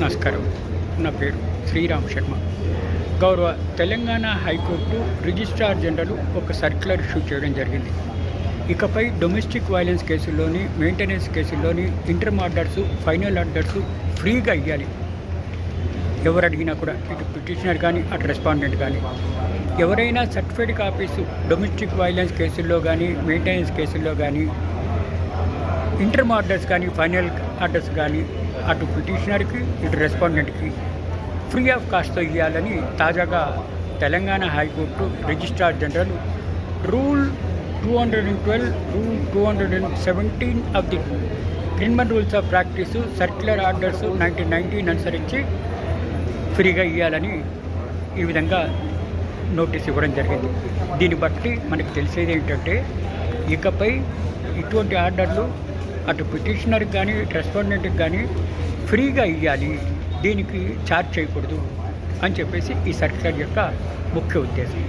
నమస్కారం. నా పేరు శ్రీరామ్ శర్మ. గౌరవ Telangana high court registrar general ఒక సర్క్యులర్ ఇష్యూ చేయడం జరిగింది. ఇకపై డొమెస్టిక్ వైలెన్స్ కేసుల్లోని మెయింటెనెన్స్ కేసుల్లోని ఇంటర్మ్ ఆర్డర్స్ ఫైనల్ ఆర్డర్స్ ఫ్రీగా ఇవ్వాలి ఎవరు అడిగినా కూడా ఇటు పిటిషనర్ కానీ అటు రెస్పాండెంట్ కానీ ఎవరైనా సర్టిఫైడ్ కాపీస్ డొమెస్టిక్ వైలెన్స్ కేసుల్లో కానీ మెయింటెనెన్స్ కేసుల్లో కానీ ఇంటర్మ్ ఆర్డర్స్ కానీ ఫైనల్ ఆర్డర్స్ కానీ అటు పిటిషనర్కి ఇటు రెస్పాండెంట్కి ఫ్రీ ఆఫ్ కాస్ట్తో ఇవ్వాలని తాజాగా Telangana high court registrar general rule two hundred and twelve rule two hundred and seventeen of the criminal rules of practice circular orders nineteen nineteen అనుసరించి ఫ్రీగా ఇవ్వాలని ఈ విధంగా నోటీస్ ఇవ్వడం జరిగింది. దీన్ని బట్టి మనకి తెలిసేది ఏంటంటే ఇకపై ఇటువంటి ఆర్డర్లు అటు పిటిషనర్కి కానీ రెస్పాండెంట్కి కానీ ఫ్రీగా ఇవ్వాలి దీనికి ఛార్జ్ చేయకూడదు అని చెప్పేసి ఈ సర్క్యులర్ యొక్క ముఖ్య ఉద్దేశం.